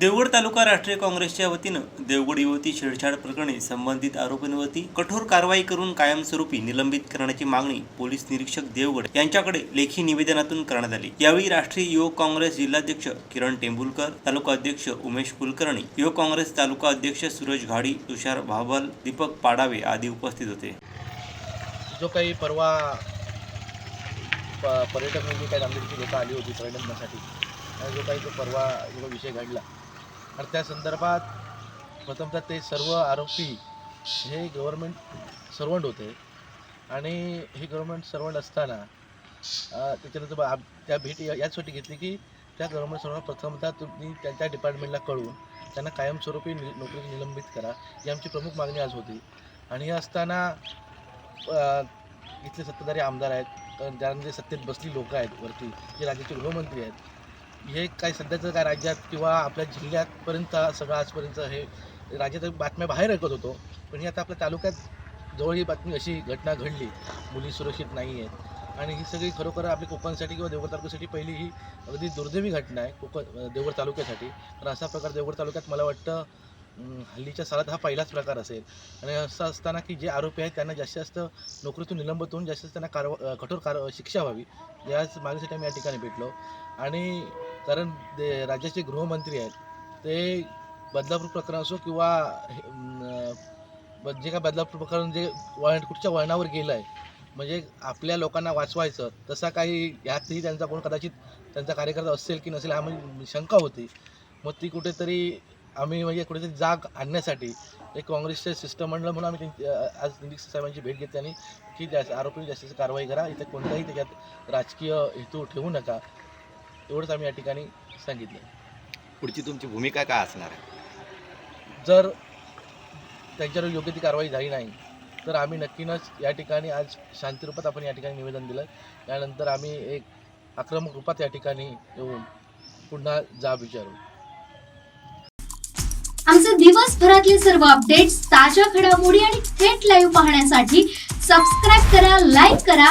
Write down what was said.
देवगड तालुका राष्ट्रीय काँग्रेसच्या वतीनं देवगड युवती छेडछाड प्रकरणी संबंधित आरोपींवरती कठोर कारवाई करून कायमस्वरूपी निलंबित करण्याची मागणी पोलीस निरीक्षक देवगड यांच्याकडे लेखी निवेदनातून करण्यात आली. यावेळी राष्ट्रीय युवक काँग्रेस जिल्हाध्यक्ष किरण टेंभुलकर तालुका अध्यक्ष उमेश कुलकर्णी युवक काँग्रेस तालुका अध्यक्ष सूरज घाडी तुषार भावल दीपक पाडावे आदी उपस्थित होते. जो काही परवा पर्यटक म्हणजे काही नांदेडची लोकं आली होती पर्यटनासाठी जो काही तो परवा जो विषय घडला तर त्या संदर्भात प्रथमतः ते सर्व आरोपी हे गव्हर्मेंट सर्वंट होते. आणि हे गव्हर्मेंट सर्वंट असताना त्याच्यानंतर आप- त्या भेटी या- याचसाठी घेतली की त्या गव्हर्मेंट सर्वांना प्रथमतः तुम्ही त्यांच्या डिपार्टमेंटला कळून त्यांना कायमस्वरूपी नि नोकरी निलंबित करा ही आमची प्रमुख मागणी आज होती. आणि हे असताना इथले सत्ताधारी आमदार आहेत कारण ज्यांचे सत्तेत बसली लोक आहेत वरती जे राज्याचे गृहमंत्री आहेत हे काय सध्याचं काय राज्यात किंवा आपल्या जिल्ह्यातपर्यंत सगळं आजपर्यंत हे राज्यात बातम्या बाहेर ऐकत होतो. पण ही आता आपल्या तालुक्यात जवळ ही बातमी अशी घटना घडली. मुली सुरक्षित नाही आहेत. आणि ही सगळी खरोखर आपल्या कोकणसाठी किंवा देवगड तालुक्यासाठी पहिली ही अगदी दुर्दैवी घटना आहे कोकण देवगड तालुक्यासाठी. तर असा प्रकार देवगड तालुक्यात मला वाटतं हल्लीच्या सालात हा पहिलाच प्रकार असेल. आणि असं असताना की जे आरोपी आहेत त्यांना जास्तीत जास्त नोकरीतून निलंबित होऊन जास्तीत जास्त त्यांना कारवा कठोर कार शिक्षा व्हावी. याच मागणीसाठी आम्ही या ठिकाणी भेटलो. आणि कारण ते राज्याचे गृहमंत्री आहेत. ते बदलापूर प्रकरण असो किंवा हे, ब- जे काय बदलापूर प्रकरण जे वळण कुठच्या वळणावर गेलं आहे म्हणजे आपल्या लोकांना वाचवायचं तसा काही यातही त्यांचा कोण कदाचित त्यांचा कार्यकर्ता असेल की नसेल हा म्हणजे शंका होती. मग ती कुठेतरी आम्ही म्हणजे कुठेतरी जाग आणण्यासाठी एक काँग्रेसचे शिष्टमंडळ म्हणून आम्ही आज निरीक्षक साहेबांची भेट घेतली आणि की जास्त आरोपी जास्तीची कारवाई करा. इथे कोणताही त्याच्यात राजकीय हेतू ठेवू नका. एवढंच आम्ही या ठिकाणी सांगितलं. पुढची तुमची भूमिका काय असणार आहे? जर त्यांच्यावर योग्य ती कारवाई झाली नाही तर आम्ही नक्कीनच या ठिकाणी आज शांतिरूपात आपण या ठिकाणी निवेदन दिलं. त्यानंतर आम्ही एक आक्रमक रूपात या ठिकाणी येऊन पुन्हा जाब विचारू. आमचे दिवसभरातले सर्व अपडेट्स ताज्या घडामोडी आणि थेट लाईव्ह पाहण्यासाठी सबस्क्राईब करा लाईक करा